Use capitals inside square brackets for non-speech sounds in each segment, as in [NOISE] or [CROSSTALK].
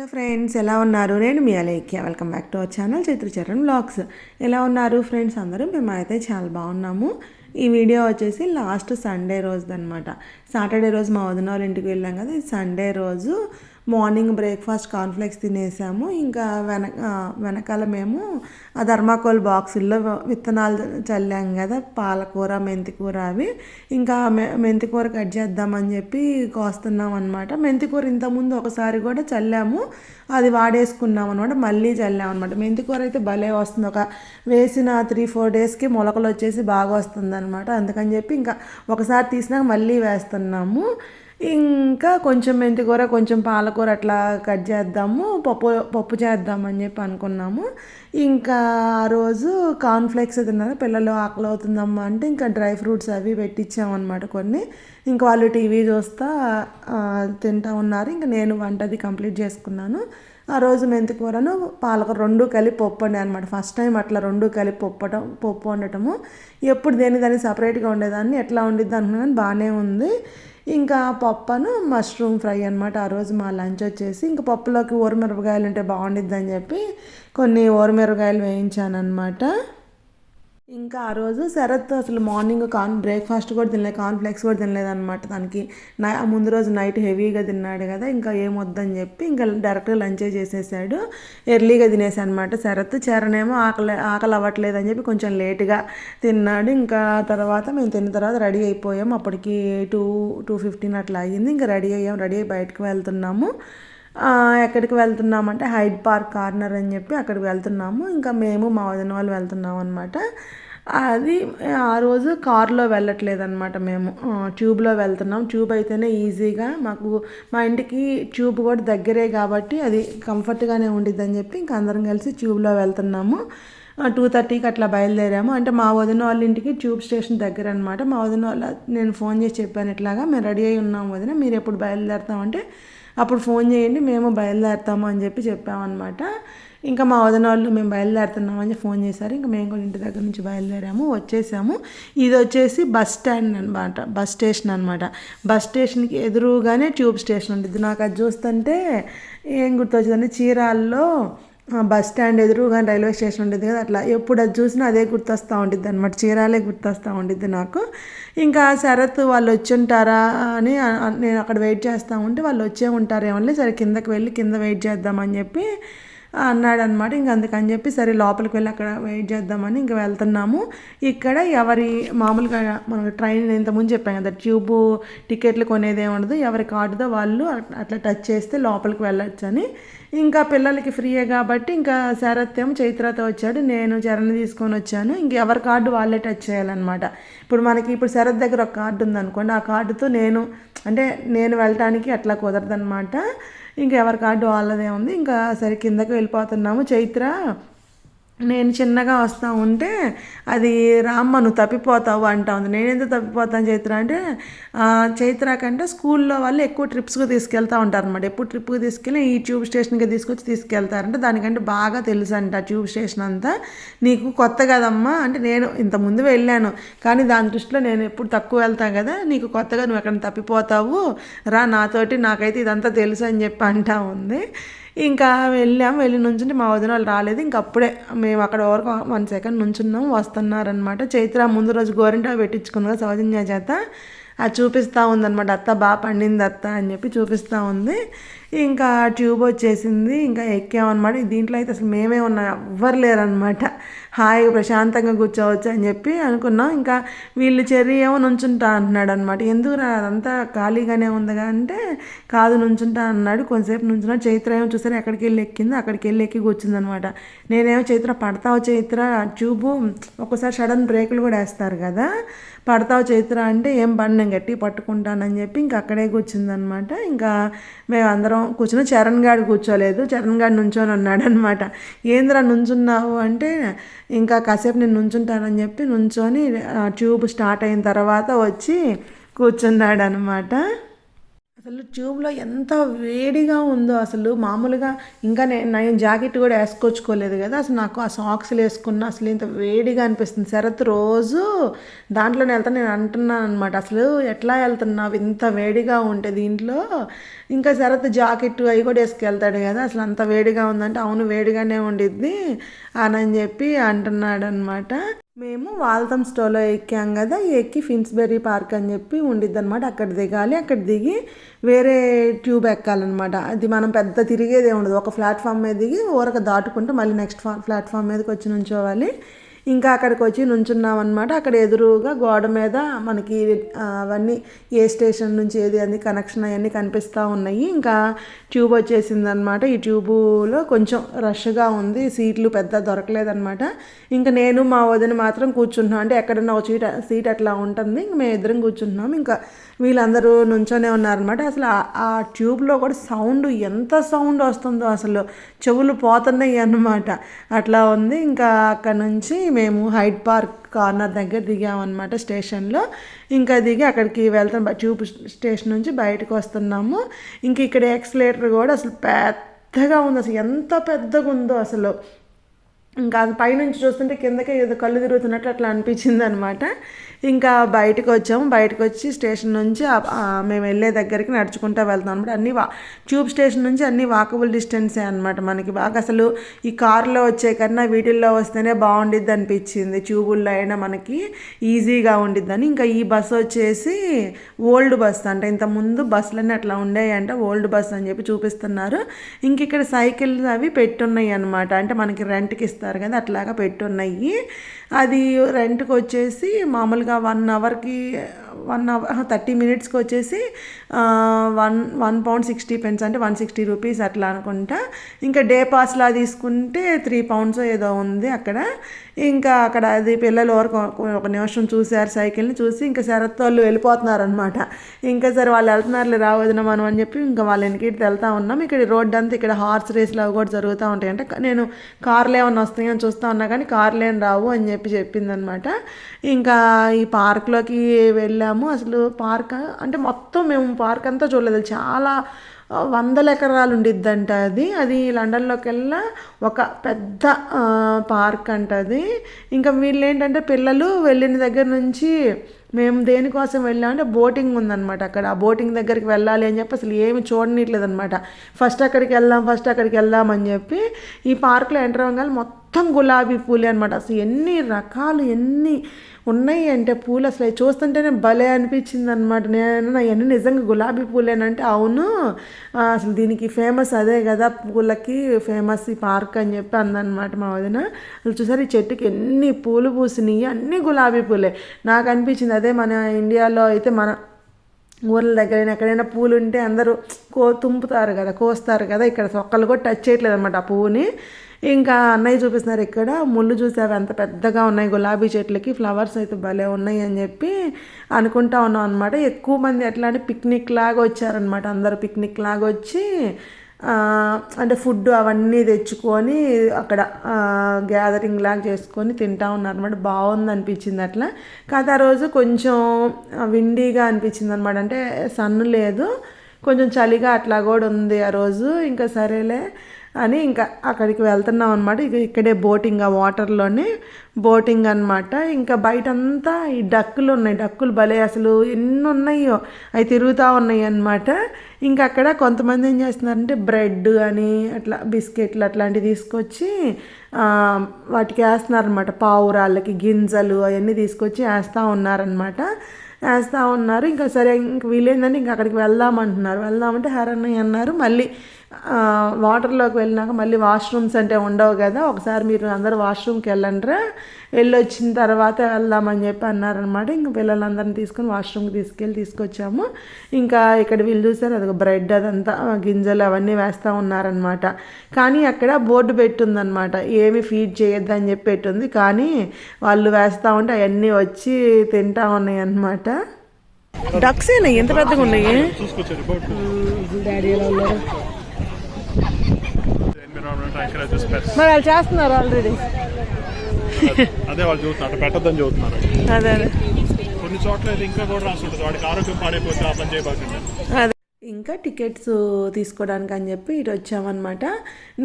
Hello friends ఎలా ఉన్నారు? నేను మీ Alekhya. Welcome back to our channel Chitracharan vlogs ఎలా ఉన్నారు ఫ్రెండ్స్ అందరూ? మేము అయితే చాలా బాగున్నాము. ఈ వీడియో వచ్చేసి లాస్ట్ సండే రోజు అనమాట సాటర్డే రోజు మా వదిన వాళ్ళ ఇంటికి వెళ్ళాం కదా సండే రోజు మార్నింగ్ బ్రేక్ఫాస్ట్ కాన్ఫ్లెక్స్ తినేసాము. ఇంకా వెనక వెనకాల మేము ఆ ధర్మాకోల్ బాక్సుల్లో విత్తనాలు చల్లాము కదా పాలకూర మెంతికూర అవి. ఇంకా మె మెంతికూర కట్ చేద్దామని చెప్పి కోస్తున్నాం అనమాట మెంతికూర ఇంతకుముందు ఒకసారి కూడా చల్లాము. అది వాడేసుకున్నాం అనమాట మళ్ళీ చల్లాం అనమాట మెంతికూర అయితే భలే వస్తుంది. ఒక వేసిన త్రీ ఫోర్ డేస్కి మొలకలు వచ్చేసి బాగా వస్తుంది అనమాట అందుకని చెప్పి ఇంకా ఒకసారి తీసినాక మళ్ళీ వేస్తున్నాము. ఇంకా కొంచెం మెంతికూర కొంచెం పాలకూర అట్లా కట్ చేద్దాము. పప్పు పప్పు చేద్దామని చెప్పి అనుకున్నాము. ఇంకా ఆ రోజు కార్న్ఫ్లేక్స్ తిన్నారు పిల్లలు ఆకలి అవుతుందమ్మా అంటే ఇంకా డ్రై ఫ్రూట్స్ అవి పెట్టించామన్నమాట కొన్ని. ఇంకా వాళ్ళు టీవీ చూస్తా తింటా ఉన్నారు. ఇంకా నేను వంటది కంప్లీట్ చేసుకున్నాను. ఆ రోజు మెంతికూరను పాలకూర రెండు కలిపి పప్పు అనమాట ఫస్ట్ టైం అట్లా రెండు కలిపి పప్పటం పప్పు వండటము. ఎప్పుడు దేని దాన్ని సపరేట్గా ఉండేదాన్ని ఎట్లా ఉండిద్ది అనుకున్నాను బాగానే ఉంది. ఇంకా పప్పును మష్రూమ్ ఫ్రై అనమాట ఆ రోజు మా లంచ్ వచ్చేసి ఇంకా పప్పులోకి ఊరమిరపకాయలు ఉంటే బాగుండిద్దని చెప్పి కొన్ని ఊరమిరపకాయలు వేయించాను అనమాట ఇంకా ఆ రోజు శరత్ అసలు మార్నింగ్ కాన్ బ్రేక్ఫాస్ట్ కూడా తినలేదు కాన్ఫ్లెక్స్ కూడా తినలేదు అనమాట దానికి నై ఆ ముందు రోజు నైట్ హెవీగా తిన్నాడు కదా ఇంకా ఏం వద్దని చెప్పి ఇంకా డైరెక్ట్గా లంచే చేసేసాడు. ఎర్లీగా తినేసానమాట అనమాట శరత్. చరణేమో ఆకలి ఆకలి అవ్వట్లేదు అని చెప్పి కొంచెం లేట్గా తిన్నాడు. ఇంకా తర్వాత మేము తిన్న తర్వాత రెడీ అయిపోయాం. అప్పటికి టూ టూ ఫిఫ్టీన్ అట్లా అయ్యింది. ఇంకా రెడీ అయ్యాం రెడీ అయ్యి బయటకు వెళ్తున్నాము. ఎక్కడికి వెళ్తున్నామంటే హైడ్ పార్క్ కార్నర్ అని చెప్పి అక్కడికి వెళ్తున్నాము. ఇంకా మేము మా వదిన వాళ్ళు వెళ్తున్నాం అనమాట అది ఆ రోజు కారులో వెళ్ళట్లేదు అనమాట మేము ట్యూబ్లో వెళ్తున్నాం. ట్యూబ్ అయితేనే ఈజీగా మాకు మా ఇంటికి ట్యూబ్ కూడా దగ్గరే కాబట్టి అది కంఫర్ట్గానే ఉండిద్దని చెప్పి ఇంకా అందరం కలిసి ట్యూబ్లో వెళ్తున్నాము. టూ థర్టీకి అట్లా బయలుదేరాము. అంటే మా వదిన వాళ్ళ ఇంటికి ట్యూబ్ స్టేషన్ దగ్గర అనమాట మా వదిన వాళ్ళ నేను ఫోన్ చేసి చెప్పాను ఇట్లాగా మేము రెడీ అయి ఉన్నాం వదిన మీరు ఎప్పుడు బయలుదేరుతామంటే అప్పుడు ఫోన్ చేయండి మేము బయలుదేరుతాము అని చెప్పి చెప్పామన్నమాట. ఇంకా మా వదిన వాళ్ళు మేము బయలుదేరుతున్నామని ఫోన్ చేశారు. ఇంకా మేము కూడా ఇంటి దగ్గర నుంచి బయలుదేరాము వచ్చేసాము. ఇది వచ్చేసి బస్ స్టాండ్ అనమాట బస్ స్టేషన్ అనమాట బస్ స్టేషన్కి ఎదురుగానే ట్యూబ్ స్టేషన్ ఉంటుంది నాకు అది చూస్తుంటే ఏం గుర్తొచ్చిందంటే చీరాల్లో బస్ స్టాండ్ ఎదురుగా రైల్వే స్టేషన్ ఉంటుంది కదా అట్లా ఎప్పుడు అది చూసినా అదే గుర్తొస్తూ ఉంటుంది అనమాట చీరాలే గుర్తొస్తూ ఉంటుంది నాకు. ఇంకా శరత్ వాళ్ళు వచ్చి ఉంటారా అని నేను అక్కడ వెయిట్ చేస్తూ ఉంటే వాళ్ళు వచ్చే ఉంటారేమో సరే కిందకి వెళ్ళి కింద వెయిట్ చేద్దామని చెప్పి అన్నాడు అనమాట ఇంక అందుకని చెప్పి సరే లోపలికి వెళ్ళి అక్కడ వెయిట్ చేద్దామని ఇంకా వెళ్తున్నాము. ఇక్కడ ఎవరి మామూలుగా మనకు ట్రైన్ ఇంతకుముందు చెప్పాం కదా ట్యూబ్ టికెట్లు కొనేది ఏమి ఉండదు ఎవరి కార్డుదో వాళ్ళు అట్లా టచ్ చేస్తే లోపలికి వెళ్ళొచ్చు అని ఇంకా పిల్లలకి ఫ్రీయే కాబట్టి ఇంకా శరత్ ఏమో చైత్రతో వచ్చాడు. నేను చరణ్ తీసుకొని వచ్చాను. ఇంక ఎవరి కార్డు వాళ్ళే టచ్ చేయాలన్నమాట. ఇప్పుడు మనకి ఇప్పుడు శరత్ దగ్గర ఒక కార్డు ఉందనుకోండి ఆ కార్డుతో నేను అంటే నేను వెళ్ళటానికి అట్లా కుదరదనమాట ఇంకా ఎవరి కార్డు వాళ్ళదే ఉంది. ఇంకా సరే కిందకి వెళ్ళిపోతున్నాము. చైత్ర నేను చిన్నగా వస్తూ ఉంటే అది రామ్మ నువ్వు తప్పిపోతావు అంటా ఉంది. నేను ఎందుకు తప్పిపోతాను చైత్ర? అంటే చైత్ర కంటే స్కూల్లో వాళ్ళు ఎక్కువ ట్రిప్స్కి తీసుకెళ్తూ ఉంటారు అనమాట ఎప్పుడు ట్రిప్కి తీసుకెళ్ళి ఈ ట్యూబ్ స్టేషన్కి తీసుకొచ్చి తీసుకెళ్తారంటే. దానికంటే బాగా తెలుసు అంట ట్యూబ్ స్టేషన్ అంతా. నీకు కొత్త కదమ్మా అంటే నేను ఇంత ముందు వెళ్ళాను కానీ దాని దృష్టిలో నేను ఎప్పుడు తక్కువ వెళ్తాను కదా నీకు కొత్తగా నువ్వు ఎక్కడ తప్పిపోతావు రా నాతోటి నాకైతే ఇదంతా తెలుసు అని చెప్పి అంటా ఉంది. ఇంకా వెళ్ళాం వెళ్ళి నుంచుంటే మా వదిన వాళ్ళు రాలేదు. ఇంక అప్పుడే మేము అక్కడ వరకు వన్ సెకండ్ నుంచున్నాం వస్తున్నారనమాట చైత్ర ముందు రోజు గోరింటా పెట్టించుకుంది సౌజన్య చేత. అది చూపిస్తూ ఉందన్నమాట. అత్త బాగా పండింది అత్త అని చెప్పి చూపిస్తూ ఉంది. ఇంకా ట్యూబ్ వచ్చేసింది ఇంకా ఎక్కామన్నమాట. దీంట్లో అయితే అసలు మేమే ఉన్నా ఎవ్వరు లేరనమాట హాయిగా ప్రశాంతంగా కూర్చోవచ్చు అని చెప్పి అనుకున్నాం. ఇంకా వీళ్ళు చెర్రీ ఏమో నుంచుంటా అంటున్నాడు అనమాట ఎందుకు అదంతా ఖాళీగానే ఉందిగా అంటే కాదు నుంచుంటా అన్నాడు. కొంతసేపు నుంచున్నాడు చైత్ర ఏమో చూసారు ఎక్కడికి వెళ్ళి ఎక్కింది అక్కడికి వెళ్ళి ఎక్కి కూర్చుందనమాట నేనేమో చైత్ర పడతావు చైత్ర? ట్యూబు ఒక్కసారి సడన్ బ్రేకులు కూడా వేస్తారు కదా. పడతావు చైత్ర అంటే ఏం పని నేను గట్టి పట్టుకుంటానని చెప్పి ఇంకా అక్కడే కూర్చుందనమాట ఇంకా మేము అందరం కూర్చుని చరణ్ గారు కూర్చోలేదు. చరణ్ గారు నుంచొని ఉన్నాడు అనమాట ఏంద్రా నుంచున్నావు? అంటే ఇంకా కాసేపు నేను నుంచుంటానని చెప్పి నుంచొని ఆ ట్యూబ్ స్టార్ట్ అయిన తర్వాత వచ్చి కూర్చున్నాడు అనమాట అసలు ట్యూబ్లో ఎంత వేడిగా ఉందో అసలు. మామూలుగా ఇంకా నేను నేను జాకెట్ కూడా వేసుకొచ్చుకోలేదు కదా. అసలు నాకు ఆ సాక్స్లు వేసుకున్న అసలు ఇంత వేడిగా అనిపిస్తుంది. శరత్ రోజు దాంట్లోనే వెళ్తా నేను అంటున్నాను అనమాట అసలు ఎట్లా వెళ్తున్నావు? ఇంత వేడిగా ఉంటే దీంట్లో ఇంకా శరత్ జాకెట్ అవి కూడా వేసుకెళ్తాడు కదా అసలు అంత వేడిగా ఉందంటే అవును వేడిగానే ఉండిద్ది అని చెప్పి అంటున్నాడు అనమాట మేము వాల్తం స్టోలో ఎక్కాం కదా ఎక్కి ఫిన్స్బెర్రీ పార్క్ అని చెప్పి ఉండిద్ది అనమాట అక్కడ దిగాలి అక్కడ దిగి వేరే ట్యూబ్ ఎక్కాలన్నమాట అది మనం పెద్ద తిరిగేదే ఉండదు. ఒక ప్లాట్ఫామ్ మీద దిగి ఊరక దాటుకుంటూ మళ్ళీ నెక్స్ట్ ప్లాట్ఫామ్ మీదకి వచ్చి నుంచోవాలి. ఇంకా అక్కడికి వచ్చి నుంచున్నాం అనమాట అక్కడ ఎదురుగా గోడ మీద మనకి అవన్నీ ఏ స్టేషన్ నుంచి ఏది అన్ని కనెక్షన్ అవన్నీ కనిపిస్తూ ఉన్నాయి. ఇంకా ట్యూబ్ వచ్చేసింది అనమాట ఈ ట్యూబులో కొంచెం రష్గా ఉంది. సీట్లు పెద్ద దొరకలేదనమాట ఇంకా నేను మా వదిన మాత్రం కూర్చుంటున్నాం. అంటే ఎక్కడన్నా ఒక సీట్ సీట్ అట్లా ఉంటుంది. ఇంక మేము ఇద్దరం కూర్చుంటున్నాం. ఇంకా వీళ్ళందరూ నుంచోనే ఉన్నారనమాట అసలు ఆ ట్యూబ్లో కూడా సౌండ్ ఎంత సౌండ్ వస్తుందో అసలు చెవులు పోతున్నాయి అన్నమాట. అట్లా ఉంది. ఇంకా అక్కడ నుంచి మేము హైడ్ పార్క్ కార్నర్ దగ్గర దిగామన్నమాట స్టేషన్లో. ఇంకా దిగి అక్కడికి వెళ్తాం. ట్యూబ్ స్టేషన్ నుంచి బయటకు వస్తున్నాము. ఇంక ఇక్కడ ఎక్స్లేటర్ కూడా అసలు పెద్దగా ఉంది. అసలు ఎంత పెద్దగా ఉందో అసలు. ఇంకా అది పైనుంచి చూస్తుంటే కిందకే ఏదో కళ్ళు తిరుగుతున్నట్లు అట్లా అనిపించింది అనమాట ఇంకా బయటకు వచ్చాము బయటకు వచ్చి స్టేషన్ నుంచి మేము వెళ్ళే దగ్గరికి నడుచుకుంటూ వెళ్తాం అనమాట అన్ని వా ట్యూబ్ స్టేషన్ నుంచి అన్ని వాకబుల్ డిస్టెన్సే అనమాట మనకి. బాగా అసలు ఈ కార్లో వచ్చే కన్నా వీటిల్లో వస్తేనే బాగుండిద్ది అనిపించింది. ట్యూబుల్లో అయినా మనకి ఈజీగా ఉండిద్దని. ఇంకా ఈ బస్సు వచ్చేసి ఓల్డ్ బస్ అంటే. ఇంత ముందు బస్సులన్నీ అట్లా ఉండేవి ఓల్డ్ బస్ అని చెప్పి చూపిస్తున్నారు. ఇంక ఇక్కడ సైకిల్ అవి పెట్టున్నాయి అనమాట అంటే మనకి రెంట్కి ఇస్తారు కదా అట్లాగా పెట్టున్నాయి. అది రెంట్కి వచ్చేసి మామూలుగా వన్ అవర్కి వన్ అవర్ థర్టీ మినిట్స్కి వచ్చేసి one one pound sixty pence అంటే వన్ సిక్స్టీ రూపీస్ అట్లా అనుకుంటా. ఇంకా డే పాస్లా తీసుకుంటే త్రీ పౌండ్స్ ఏదో ఉంది అక్కడ. ఇంకా అక్కడ అది పిల్లలు వరకు ఒక నిమిషం చూశారు సైకిల్ని చూసి ఇంకా శరత్ వాళ్ళు వెళ్ళిపోతున్నారు అనమాట ఇంకా సరే వాళ్ళు వెళ్తున్నారులే రావద్దున మనం అని చెప్పి ఇంకా వాళ్ళ వెనక్కి వెళ్తా ఉన్నాం. ఇక్కడ రోడ్ అంతా ఇక్కడ హార్స్ రేస్లు అవి కూడా జరుగుతూ ఉంటాయి. అంటే నేను కార్లు ఏమన్నా వస్తాయని చూస్తూ ఉన్నా కానీ కార్లు ఏం రావు అని చెప్పి చెప్పిందనమాట. ఇంకా ఈ ఈ పార్క్లోకి వెళ్ళాము. అసలు పార్క్ అంటే మొత్తం మేము పార్క్ అంతా చూడలేదు. చాలా వందల ఎకరాలు ఉండిద్దంట అది. అది లండన్లోకి వెళ్ళా ఒక పెద్ద పార్క్ అంట అది. ఇంకా వీళ్ళు ఏంటంటే పిల్లలు వెళ్ళిన దగ్గర నుంచి మేము దేనికోసం వెళ్ళామంటే బోటింగ్ ఉందన్నమాట అక్కడ. ఆ బోటింగ్ దగ్గరికి వెళ్ళాలి అని చెప్పి అసలు ఏమి చూడనిట్లేదు అనమాట ఫస్ట్ అక్కడికి వెళ్దాం ఫస్ట్ అక్కడికి వెళ్దాం అని చెప్పి ఈ పార్క్లో ఎంటర్ అవ్వగానే మొత్తం గులాబీ పూలే అనమాట అసలు ఎన్ని రకాలు ఎన్ని ఉన్నాయి అంటే పూలు అసలు అవి చూస్తుంటేనే భలే అనిపించింది అనమాట నేను అవన్నీ నిజంగా గులాబీ పూలేనంటే అవును అసలు దీనికి ఫేమస్ అదే కదా పూలకి ఫేమస్ ఈ పార్క్ అని చెప్పి అందనమాట మా వదిన. అసలు చూసారు ఈ చెట్టుకి ఎన్ని పూలు పూసినాయి అన్ని గులాబీ పూలే. నాకు అనిపించింది అదే మన ఇండియాలో అయితే మన ఊర్ల దగ్గర ఎక్కడైనా పూలు ఉంటే అందరూ కో తుంపుతారు కదా కోస్తారు కదా ఇక్కడ ఒక్కళ్ళు కూడా టచ్ చేయట్లేదు అనమాట ఆ పువ్వుని. ఇంకా అన్నయ్య చూపిస్తున్నారు ఇక్కడ. ముళ్ళు చూసావి? అంత పెద్దగా ఉన్నాయి గులాబీ చెట్లకి. ఫ్లవర్స్ అయితే భలే ఉన్నాయి అని చెప్పి అనుకుంటా ఉన్నాం అనమాట ఎక్కువ మంది ఎట్లా అంటే పిక్నిక్ లాగా వచ్చారనమాట అందరు పిక్నిక్ లాగా వచ్చి అంటే ఫుడ్ అవన్నీ తెచ్చుకొని అక్కడ గ్యాదరింగ్ లాగా చేసుకొని తింటా ఉన్నారనమాట బాగుంది అనిపించింది అట్లా. కాదు ఆ రోజు కొంచెం విండీగా అనిపించింది అనమాట అంటే సన్ లేదు. కొంచెం చలిగా అట్లా కూడా ఉంది ఆ రోజు. ఇంకా సరేలే. అని ఇంకా అక్కడికి వెళ్తున్నాం అనమాట ఇక ఇక్కడే బోటింగ్ ఆ వాటర్లోనే బోటింగ్ అనమాట ఇంకా బయట అంతా ఈ డక్కులు ఉన్నాయి. డక్కులు భలే అసలు ఎన్ని ఉన్నాయో అవి తిరుగుతూ ఉన్నాయి అనమాట ఇంకా అక్కడ కొంతమంది ఏం చేస్తున్నారంటే బ్రెడ్ అని అట్లా బిస్కెట్లు అట్లాంటివి తీసుకొచ్చి వాటికి వేస్తున్నారనమాట పావురాళ్ళకి గింజలు అవన్నీ తీసుకొచ్చి వేస్తూ ఉన్నారనమాట వేస్తూ ఉన్నారు. ఇంకా సరే ఇంక వీలైందని ఇంకా అక్కడికి వెళ్దామంటున్నారు వెళ్దామంటే హరన్నయ్య అన్నారు. మళ్ళీ వాటర్లోకి వెళ్ళినాక మళ్ళీ వాష్రూమ్స్ అంటే ఉండవు కదా ఒకసారి మీరు అందరూ వాష్రూమ్కి వెళ్ళండిరా వెళ్ళి వచ్చిన తర్వాత వెళ్దామని చెప్పి అన్నారనమాట. ఇంకా పిల్లలందరిని తీసుకొని వాష్రూమ్కి తీసుకెళ్ళి తీసుకొచ్చాము. ఇంకా ఇక్కడ వీళ్ళు చూసారు అది బ్రెడ్ అదంతా గింజలు అవన్నీ వేస్తూ ఉన్నారనమాట. కానీ అక్కడ బోర్డు పెట్టుందనమాట ఏమి ఫీడ్ చేయొద్దని చెప్పి పెట్టుంది. కానీ వాళ్ళు వేస్తూ ఉంటే అవన్నీ వచ్చి తింటా ఉన్నాయి అన్నమాట డక్స్ ఎంత పెద్దగా ఉన్నాయి? మరి వాళ్ళు చేస్తున్నారు ఆల్రెడీ అదే వాళ్ళు చూస్తున్నారు పెట్టద్దని చూస్తున్నారు. అదే అదే. కొన్ని చోట్ల అయితే ఇంకా కూడా రాసి ఉంటుంది. వాడికి ఆరోగ్యం పాడైపోతే ఆ పని చేయబాకండి. అదే. ఇంకా టికెట్స్ తీసుకోవడానికి అని చెప్పి ఇటు వచ్చామన్నమాట.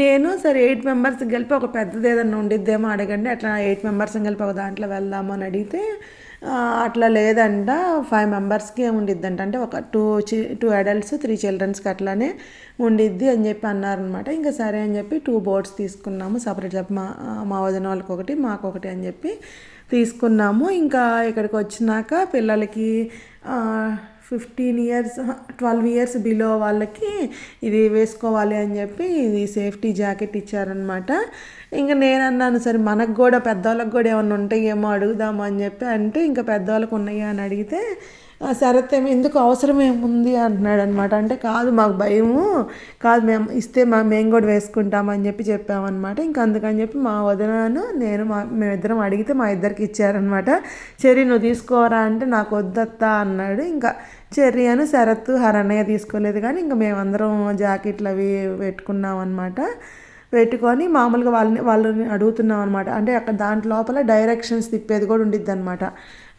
నేను సరే ఎయిట్ మెంబర్స్ కలిపి ఒక పెద్దది ఏదన్నా ఉండిద్దేమో అడగండి అట్లా ఎయిట్ మెంబర్స్ కలిపి ఒక దాంట్లో వెళ్దాము అని అడిగితే అట్లా లేదంట. ఫైవ్ మెంబర్స్కి ఉండిద్దంట. అంటే ఒక టూ చి టూ అడల్ట్స్ త్రీ చిల్డ్రన్స్కి అట్లానే ఉండిద్ది అని చెప్పి అన్నారనమాట ఇంకా సరే అని చెప్పి టూ బోట్స్ తీసుకున్నాము. సపరేట్ చెప్పి మా మా వదిన వాళ్ళకి ఒకటి మాకు ఒకటి అని చెప్పి తీసుకున్నాము. ఇంకా ఇక్కడికి వచ్చినాక పిల్లలకి fifteen years twelve years below వాళ్ళకి ఇది వేసుకోవాలి అని చెప్పి ఇది సేఫ్టీ జాకెట్ ఇచ్చారనమాట ఇంకా నేను అన్నాను సరే మనకు కూడా పెద్దవాళ్ళకి కూడా ఏమన్నా ఉంటాయేమో అడుగుదాము అని చెప్పి అంటే ఇంకా పెద్దవాళ్ళకు ఉన్నాయా అని అడిగితే "ఆ, శరత్ ఎందుకు అవసరం ఏముంది? అంటున్నాడు అనమాట అంటే కాదు మాకు భయము. కాదు మేము ఇస్తే మా మేము కూడా వేసుకుంటామని చెప్పి చెప్పామన్నమాట. ఇంకా అందుకని చెప్పి మా వదినను నేను మా మేమిద్దరం అడిగితే మా ఇద్దరికి ఇచ్చారనమాట చెర్రీ నువ్వు తీసుకోరా అంటే నాకు వద్దత్తా అన్నాడు. ఇంకా చెర్రీ అని శరత్ హరణయ్య తీసుకోలేదు కానీ ఇంకా మేమందరం జాకెట్లు అవి పెట్టుకున్నాం అనమాట పెట్టుకొని మామూలుగా వాళ్ళని వాళ్ళని అడుగుతున్నాం అనమాట అంటే అక్కడ దాంట్ లోపల డైరెక్షన్స్ తిప్పేది కూడా ఉండిద్ది అనమాట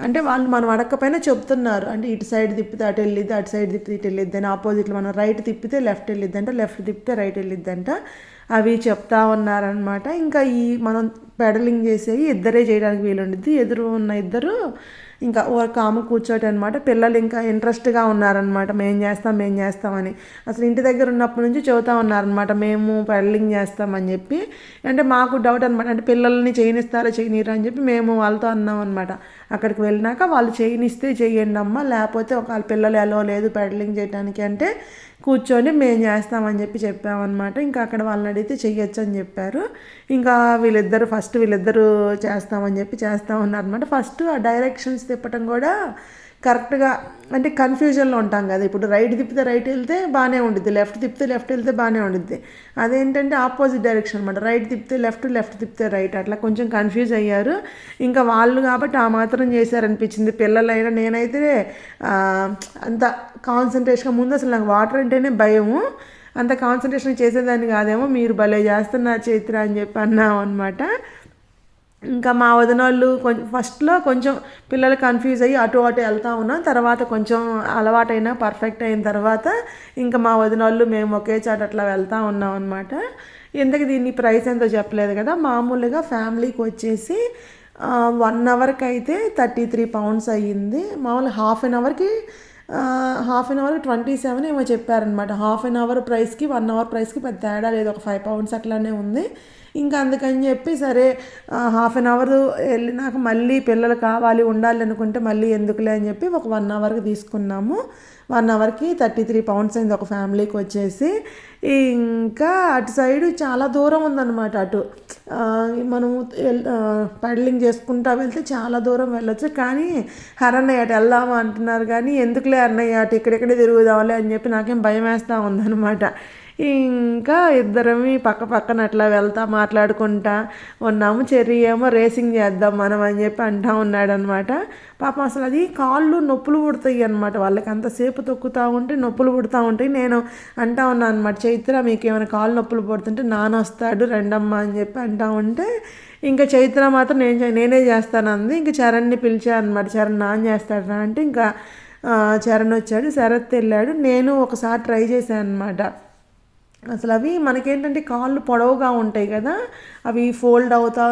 అంటే వాళ్ళు మనం అడగకపోయినా చెప్తున్నారు. అంటే ఇటు సైడ్ తిప్పితే అటు వెళ్ళిద్ది అటు సైడ్ తిప్పితే ఇటు వెళ్ళిద్ది అని ఆపోజిట్లో మనం రైట్ తిప్పితే లెఫ్ట్ వెళ్ళిద్ది లెఫ్ట్ తిప్పితే రైట్ వెళ్ళిద్ది అంట. అవి చెప్తా ఉన్నారనమాట ఇంకా ఈ మనం పెడలింగ్ చేసేవి ఇద్దరే చేయడానికి వీలుండిద్ది. ఎదురు ఉన్న ఇద్దరు ఇంకా ఒక కాము కూర్చోటి అనమాట పిల్లలు ఇంకా ఇంట్రెస్ట్గా ఉన్నారనమాట మేం చేస్తాం ఏం చేస్తామని అసలు ఇంటి దగ్గర ఉన్నప్పటి నుంచి చెబుతా ఉన్నారనమాట మేము పెడలింగ్ చేస్తామని చెప్పి. అంటే మాకు డౌట్ అనమాట అంటే పిల్లల్ని చేయనిస్తారా చేయనీరా అని చెప్పి మేము వాళ్ళతో అన్నాం అనమాట అక్కడికి వెళ్ళినాక వాళ్ళు చేయనిస్తే చేయండి అమ్మ లేకపోతే ఒకవేళ పిల్లలు ఎలా లేదు పెడలింగ్ చేయడానికి అంటే కూర్చొని మేము చేస్తామని చెప్పి చెప్పామన్నమాట. ఇంకా అక్కడ వాళ్ళని అడిగితే చెయ్యొచ్చు అని చెప్పారు. ఇంకా వీళ్ళిద్దరు ఫస్ట్ వీళ్ళిద్దరూ చేస్తామని చెప్పి చేస్తా ఉన్నారనమాట ఫస్ట్ ఆ డైరెక్షన్స్ తిప్పటం కూడా కరెక్ట్గా అంటే కన్ఫ్యూజన్లో ఉంటాం కదా. ఇప్పుడు రైట్ తిప్పితే రైట్ వెళ్తే బాగానే ఉండిద్ది. లెఫ్ట్ తిప్పితే లెఫ్ట్ వెళ్తే బాగానే ఉండిద్ది. అదేంటంటే ఆపోజిట్ డైరెక్షన్ అనమాట రైట్ తిప్పితే లెఫ్ట్ లెఫ్ట్ తిప్పితే రైట్ అట్లా కొంచెం కన్ఫ్యూజ్ అయ్యారు. ఇంకా వాళ్ళు కాబట్టి ఆ మాత్రం చేశారనిపించింది. పిల్లలైనా నేనైతే అంత కాన్సన్ట్రేషన్గా ముందు అసలు నాకు వాటర్ అంటేనే భయము. అంత కాన్సన్ట్రేషన్ చేసేదాన్ని కాదేమో మీరు భలే చేస్తున్నారు చైత్ర అని చెప్పి అన్నాం అనమాట ఇంకా మా వదినోళ్ళు కొంచెం ఫస్ట్లో కొంచెం పిల్లలు కన్ఫ్యూజ్ అయ్యి అటు అటు వెళ్తా ఉన్నాం. తర్వాత కొంచెం అలవాటైన పర్ఫెక్ట్ అయిన తర్వాత ఇంకా మా వదినోళ్ళు మేము ఒకే చాట అట్లా వెళ్తా ఉన్నాం అనమాట ఎందుకు దీన్ని ప్రైస్ ఎంతో చెప్పలేదు కదా? మామూలుగా ఫ్యామిలీకి వచ్చేసి వన్ అవర్కి అయితే థర్టీ త్రీ పౌండ్స్ అయ్యింది. మామూలు half an అవర్కి half an hour twenty seven ఏమో చెప్పారనమాట హాఫ్ అన్ అవర్ ప్రైస్కి వన్ అవర్ ప్రైస్కి పెద్ద తేడా లేదు. ఒక ఫైవ్ పౌండ్స్ అట్లానే ఉంది. ఇంకా అందుకని చెప్పి సరే హాఫ్ అన్ అవర్ వెళ్ళినాక మళ్ళీ పిల్లలు కావాలి ఉండాలి అనుకుంటే మళ్ళీ ఎందుకులే అని చెప్పి ఒక వన్ అవర్కి తీసుకున్నాము. వన్ అవర్కి థర్టీ త్రీ పౌండ్స్ అయింది ఒక ఫ్యామిలీకి వచ్చేసి. ఇంకా అటు సైడ్ చాలా దూరం ఉందన్నమాట అటు. మనము పెడలింగ్ చేసుకుంటా వెళ్తే చాలా దూరం వెళ్ళొచ్చు. కానీ హరన్నయ్య అటు వెళ్దాము? అంటున్నారు. కానీ ఎందుకులే అన్నయ్య అటు ఇక్కడెక్కడే తిరుగుదాంలే అని చెప్పి నాకేం భయం వేస్తూ ఉందన్నమాట. ఇంకా ఇద్దరమి పక్క పక్కన అట్లా వెళ్తా మాట్లాడుకుంటా. ఉన్నాము చెర్రీ ఏమో రేసింగ్ చేద్దాం మనం అని చెప్పి అంటా ఉన్నాడనమాట. పాపం అసలు అది కాళ్ళు నొప్పులు పుడతాయి అనమాట వాళ్ళకి అంతసేపు తొక్కుతూ ఉంటే నొప్పులు పుడతా ఉంటాయి. నేను అంటా ఉన్నాను అనమాట చైత్ర మీకు ఏమైనా కాళ్ళు నొప్పులు పుడుతుంటే నానొస్తాడు రెండమ్మా రెండమ్మ అని చెప్పి అంటా ఉంటే ఇంకా చైత్ర మాత్రం నేను చే- నేనే చేస్తాను అంది. ఇంకా చరణ్ని పిలిచా అనమాట చరణ్ నాన్న చేస్తాడు అంటే ఇంకా చరణ్ వచ్చాడు. శరత్ వెళ్ళాడు. నేను ఒకసారి ట్రై చేశాను అనమాట అసలు అవి మనకేంటంటే కాళ్ళు పొడవుగా ఉంటాయి కదా అవి ఫోల్డ్ అవుతా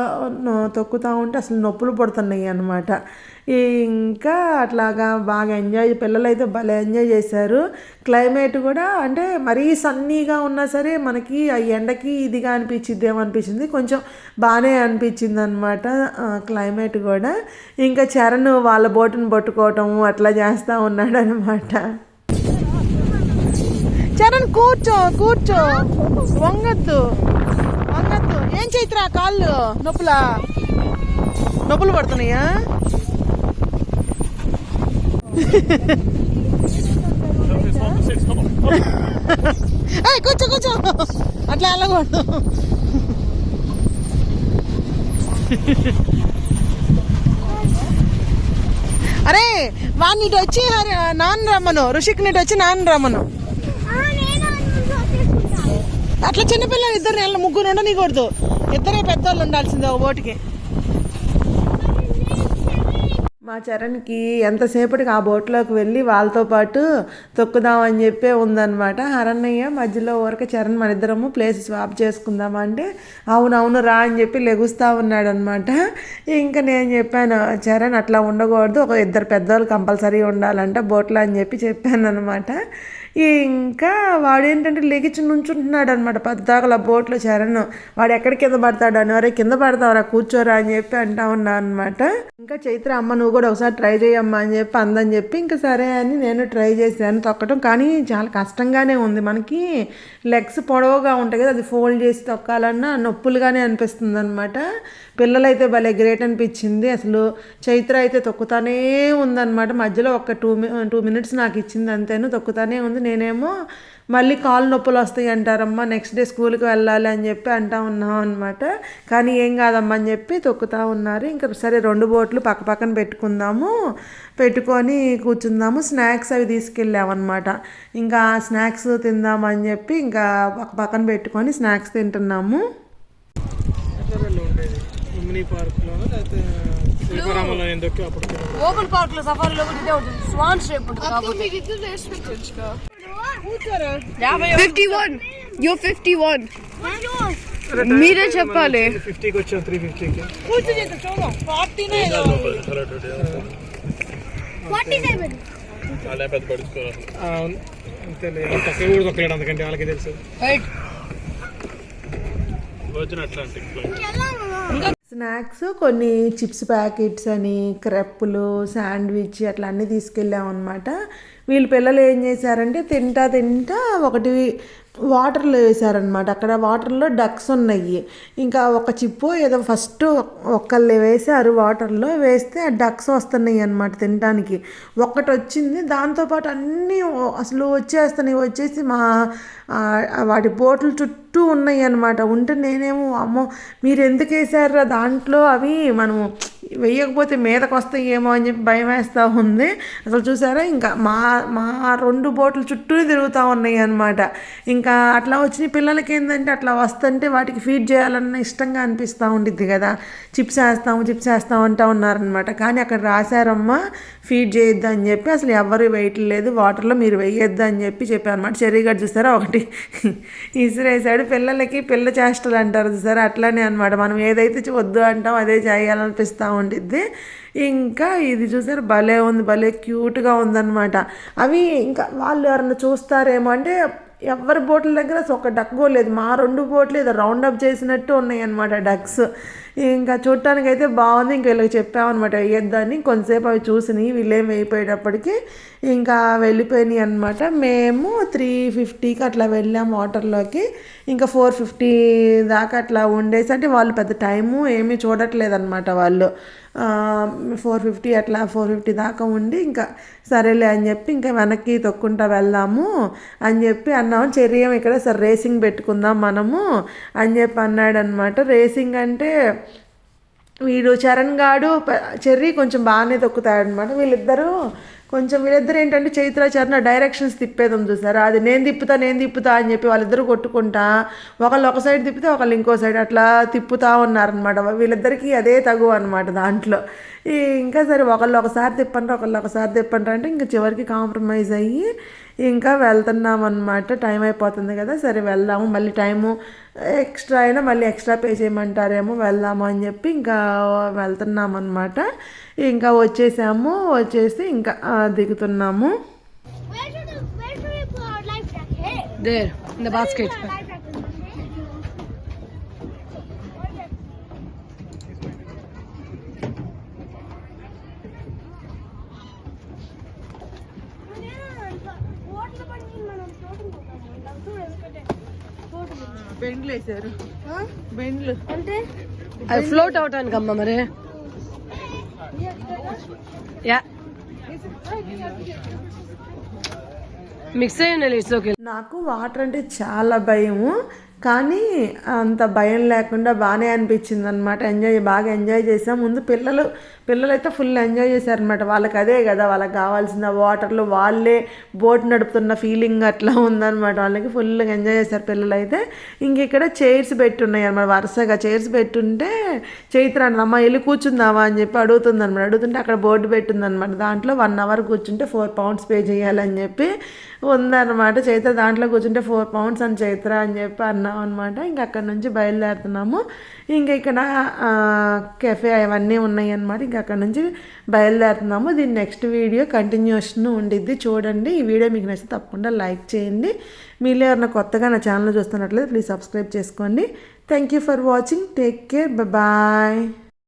తొక్కుతూ ఉంటే అసలు నొప్పులు పడుతున్నాయి అనమాట ఇంకా అట్లాగా బాగా ఎంజాయ్ పిల్లలు అయితే భలే ఎంజాయ్ చేశారు. క్లైమేట్ కూడా అంటే మరీ సన్నీగా ఉన్నా సరే మనకి ఆ ఎండకి ఇదిగా అనిపించింది ఏమనిపించింది? కొంచెం బాగానే అనిపించింది అనమాట క్లైమేట్ కూడా. ఇంకా చరణ్ వాళ్ళ బోటును పట్టుకోవటం అట్లా చేస్తూ ఉన్నాడు అనమాట చరణ్ కూర్చో కూర్చో. వంగద్దు. వంగద్దు. ఏం చైత్రా కాళ్ళు నొప్పులా? నొప్పులు పడుతున్నాయా? [LAUGHS] కూర్చో కూర్చో. అట్లా వెళ్ళకూడదు [LAUGHS] అరే వాడిని వచ్చి నాన్న రమ్మను. ఋషిక్ నీటి వచ్చి నాన్న రమ్మను. అట్లా చిన్నపిల్లలు ఇద్దరు నెలలు ముగ్గురు ఉండనికూడదు ఇద్దరే పెద్దోళ్ళు ఉండాల్సిందే ఒక ఓటుకి. మా చరణ్కి ఎంతసేపటికి ఆ బోట్లోకి వెళ్ళి వాళ్ళతో పాటు తొక్కుదామని చెప్పే ఉందనమాట హరణయ్య మధ్యలో ఊరక చరణ్ మన ఇద్దరము ప్లేస్ స్వాప్ చేసుకుందామా అంటే అవునవును రా అని చెప్పి లెగుస్తూ ఉన్నాడు అనమాట ఇంకా నేను చెప్పాను చరణ్ అట్లా ఉండకూడదు. ఒక ఇద్దరు పెద్దవాళ్ళు కంపల్సరీ ఉండాలంట బోట్లో అని చెప్పి చెప్పాను అనమాట ఇంకా వాడు ఏంటంటే లెగిచి నుంచుంటున్నాడు అనమాట పద్దాకల బోట్లో చరణ్. వాడు ఎక్కడ కింద పడతాడు అని వరే కింద పడతావరా కూర్చోరా అని చెప్పి అంటా ఉన్నా అనమాట ఇంకా చైత్ర అమ్మ నువ్వు కూడా ఒకసారి ట్రై చేయమ్మా అని చెప్పి అందని చెప్పి ఇంకా సరే అని నేను ట్రై చేశాను. తొక్కటం. కానీ చాలా కష్టంగానే ఉంది. మనకి లెగ్స్ పొడవుగా ఉంటాయి కదా అది ఫోల్డ్ చేసి తొక్కాలన్నా నొప్పులుగానే అనిపిస్తుంది అనమాట పిల్లలైతే భలే గ్రేట్ అనిపించింది. అసలు చైత్ర అయితే తొక్కుతానే ఉందన్నమాట. మధ్యలో ఒక టూ టూ మినిట్స్ నాకు ఇచ్చింది అంతేను తొక్కుతానే ఉంది. నేనేమో మళ్ళీ కాలు నొప్పులు వస్తాయి అంటారమ్మా నెక్స్ట్ డే స్కూల్కి వెళ్ళాలి అని చెప్పి అంటా ఉన్నాం అనమాట కానీ ఏం కాదమ్మా అని చెప్పి తొక్కుతా ఉన్నారు. ఇంకా సరే రెండు బోట్లు పక్క పక్కన పెట్టుకుందాము పెట్టుకొని కూర్చుందాము. స్నాక్స్ అవి తీసుకెళ్ళామన్నమాట. ఇంకా స్నాక్స్ తిందామని చెప్పి ఇంకా పక్క పక్కన పెట్టుకొని స్నాక్స్ తింటున్నాము. లేకపోతే అప్పుడు ఓపెన్ పార్క్లో సఫారీలో కూడా ఇదే ఉంటుంది. స్వాన్ షేప్ ఉంటుంది కాబట్టి. Fifty one you fifty one మీరే చెప్పాలి. ఫిఫ్టీకి వచ్చాం త్రీ ఫిఫ్టీకి అంతేలే తక్కువ కూడా తొక్కలేడు అందుకంటే వాళ్ళకి తెలుసు. వచ్చిన స్నాక్స్ కొన్ని చిప్స్ ప్యాకెట్స్ అని క్రెప్పులు శాండ్విచ్ అట్లా అన్నీ తీసుకెళ్ళాం అనమాట వీళ్ళ పిల్లలు ఏం చేశారంటే తింటా తింటా ఒకటి వాటర్లో వేశారనమాట అక్కడ వాటర్లో డక్స్ ఉన్నాయి. ఇంకా ఒక చిప్పు ఏదో ఫస్ట్ ఒక్కళ్ళు వేశారు వాటర్లో వేస్తే ఆ డక్స్ వస్తున్నాయి అనమాట తినడానికి ఒక్కటి వచ్చింది దాంతోపాటు అన్నీ అసలు వచ్చేస్తున్నాయి వచ్చేసి మా వాటి బోట్ల చుట్టూ ఉన్నాయి అనమాట ఉంటే నేనేమో అమ్మో మీరు ఎందుకు వేసారా దాంట్లో? అవి మనము వేయకపోతే మీదకి వస్తాయేమో అని చెప్పి భయం వేస్తూ ఉంది. అసలు చూసారా? ఇంకా మా మా రెండు బోట్లు చుట్టూ తిరుగుతూ ఉన్నాయి అనమాట ఇంకా అట్లా వచ్చిన పిల్లలకి ఏంటంటే అట్లా వస్తుంటే వాటికి ఫీడ్ చేయాలన్న ఇష్టంగా అనిపిస్తూ ఉండిద్ది కదా. చిప్స్ వేస్తాము చిప్స్ వేస్తాము అంటూ ఉన్నారనమాట కానీ అక్కడ రాశారమ్మా ఫీడ్ చేయొద్దు అని చెప్పి అసలు ఎవరు వేయట్లేదు వాటర్లో మీరు వేయొద్దు అని చెప్పి చెప్పారు అనమాట చెరిగడ్డ చూసారా? ఒకటి ఇసిరేసాడు. పిల్లలకి పిల్ల చేష్టలు అంటారు చూసారా? అట్లానే అనమాట మనం ఏదైతే వద్దు అంటాం అదే చేయాలనిపిస్తూ ఉండిద్ది. ఇంకా ఇది చూసారు భలే ఉంది భలే క్యూట్గా ఉందన్నమాట. అవి ఇంకా వాళ్ళు ఎవరన్నా చూస్తారేమో అంటే ఎవరి బోట్ల దగ్గర ఒక డక్ లేదు. మా రెండు బోట్లు ఏదో రౌండ్ అప్ చేసినట్టు ఉన్నాయి అనమాట డక్స్ ఇంకా చూడటానికి అయితే బాగుంది. ఇంకా వీళ్ళకి చెప్పామన్నమాట వేయొద్దని కొంతసేపు అవి చూసినాయి వీళ్ళేం వేయిపోయేటప్పటికి ఇంకా వెళ్ళిపోయినాయి అనమాట మేము త్రీ ఫిఫ్టీకి అట్లా వెళ్ళాం వాటర్లోకి. ఇంకా ఫోర్ ఫిఫ్టీ దాకా అట్లా ఉండేసి అంటే వాళ్ళు పెద్ద టైము ఏమీ చూడట్లేదు అనమాట వాళ్ళు. ఫోర్ ఫిఫ్టీ అట్లా ఫోర్ ఫిఫ్టీ దాకా ఉండి ఇంకా సరేలే అని చెప్పి ఇంకా వెనక్కి తొక్కుంటా వెళ్దాము అని చెప్పి అన్నాము. చర్యం ఇక్కడ సరే రేసింగ్ పెట్టుకుందాం మనము అని చెప్పి అన్నాడు అనమాట రేసింగ్ అంటే వీడు చరణ్ గాడు చెర్రీ కొంచెం బాగానే తొక్కుతాడనమాట వీళ్ళిద్దరూ కొంచెం వీళ్ళిద్దరు ఏంటంటే చైత్ర చరణ డైరెక్షన్స్ తిప్పేది ఉంది చూసారా? అది నేను తిప్పుతా నేను తిప్పుతా అని చెప్పి వాళ్ళిద్దరూ కొట్టుకుంటా ఒకళ్ళు ఒక సైడ్ తిప్పితే ఒకళ్ళు ఇంకో సైడ్ అట్లా తిప్పుతా ఉన్నారనమాట వీళ్ళిద్దరికీ అదే తగు అనమాట దాంట్లో. ఇంకా సరే ఒకళ్ళు ఒకసారి తిప్పండి ఒకళ్ళు ఒకసారి తిప్పండి అంటే ఇంకా చివరికి కాంప్రమైజ్ అయ్యి ఇంకా వెళ్తున్నాం అనమాట టైం అయిపోతుంది కదా సరే వెళ్దాము. మళ్ళీ టైము ఎక్స్ట్రా అయినా మళ్ళీ ఎక్స్ట్రా పే చేయమంటారేమో వెళ్దాము అని చెప్పి ఇంకా వెళ్తున్నాం అనమాట ఇంకా వచ్చేసాము వచ్చేసి ఇంకా దిగుతున్నాము. బెండ్లు వేసారు. బెండ్లు. అంటే? అది ఫ్లోట్ అవటానికి అమ్మ మరి. యా. మిక్స్ అయ్యి ఉండాలి ఇట్స్ ఓకే నాకు వాటర్ అంటే చాలా భయము కానీ అంత భయం లేకుండా బాగానే అనిపించింది అనమాట ఎంజాయ్ బాగా ఎంజాయ్ చేసాం. ముందు పిల్లలు పిల్లలు అయితే ఫుల్ ఎంజాయ్ చేశారనమాట వాళ్ళకి అదే కదా వాళ్ళకి కావాల్సిన వాటర్లో వాళ్ళే బోట్ నడుపుతున్న ఫీలింగ్ అట్లా ఉందన్నమాట. వాళ్ళకి ఫుల్గా ఎంజాయ్ చేశారు పిల్లలు అయితే ఇంక ఇక్కడ చైర్స్ పెట్టున్నాయి అనమాట వరుసగా చైర్స్ పెట్టుంటే చైత్ర అమ్మ వెళ్ళి కూర్చుందామా? అని చెప్పి అడుగుతుంది అనమాట అడుగుతుంటే అక్కడ బోర్డు పెట్టిందనమాట దాంట్లో వన్ అవర్ కూర్చుంటే ఫోర్ పౌండ్స్ పే చేయాలని చెప్పి ఉందన్నమాట. చైత్ర దాంట్లో కూర్చుంటే ఫోర్ పౌండ్స్ అని చైత్ర అని చెప్పి అన్నాం అనమాట ఇంక అక్కడ నుంచి బయలుదేరుతున్నాము. ఇంకా ఇక్కడ కెఫే అవన్నీ ఉన్నాయి అనమాట ఇంక అక్కడ నుంచి బయలుదేరుతున్నాము. దీని నెక్స్ట్ వీడియో కంటిన్యూషన్ ఉండిద్ది. చూడండి. ఈ వీడియో మీకు నచ్చితే తప్పకుండా లైక్ చేయండి. మీలో ఎవరైనా కొత్తగా నా ఛానల్ చూస్తున్నట్లయితే ప్లీజ్ సబ్స్క్రైబ్ చేసుకోండి. Thank you for watching take care bye